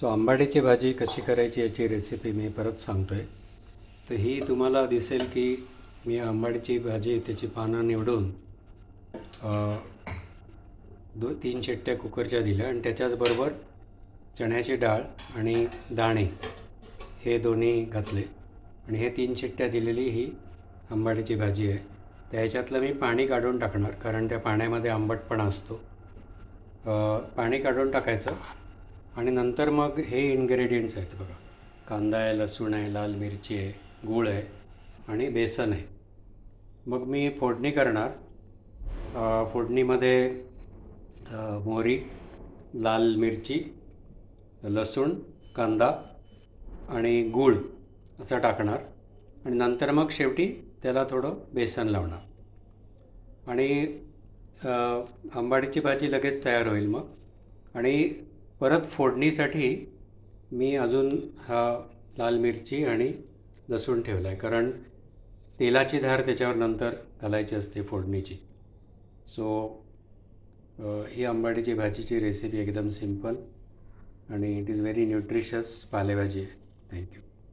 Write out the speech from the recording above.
So आंबाडीची भाजी कशी करायची याची रेसिपी मी परत सांगतो आहे तर ही तुम्हाला दिसेल की मी आंबाडीची भाजी त्याची पानं निवडून दो तीन चिट्ट्या कुकरच्या दिल्या आणि त्याच्याचबरोबर चण्याची डाळ आणि दाणे हे दोन्ही घातले. आणि हे तीन शिट्ट्या दिलेली ही आंबाडीची भाजी आहे. त्या ह्याच्यातलं मी पाणी काढून टाकणार कारण त्या पाण्यामध्ये आंबटपणा असतो. पाणी काढून टाकायचं. आणि नंतर मग हे इन्ग्रेडियंट्स आहेत बघा. कांदा आहे लसूण आहे लाल मिरची आहे गूळ आहे आणि बेसन आहे. मग मी फोडणी करणार. फोडणीमध्ये मोहरी लाल मिरची लसूण कांदा आणि गूळ असं टाकणार. आणि नंतर मग शेवटी त्याला थोडं बेसन लावणार. आणि आंबाडीची भाजी लगेच तयार होईल मग. आणि परत फोडणीसाठी मी अजून हा लाल मिरची आणि लसूण ठेवला आहे कारण तेलाची धार त्याच्यावर नंतर घालायची असते फोडणीची. सो ही आंबाडीची भाजीची रेसिपी एकदम सिंपल आणि इट इज व्हेरी न्यूट्रिशियस पालेभाजी आहे. थँक्यू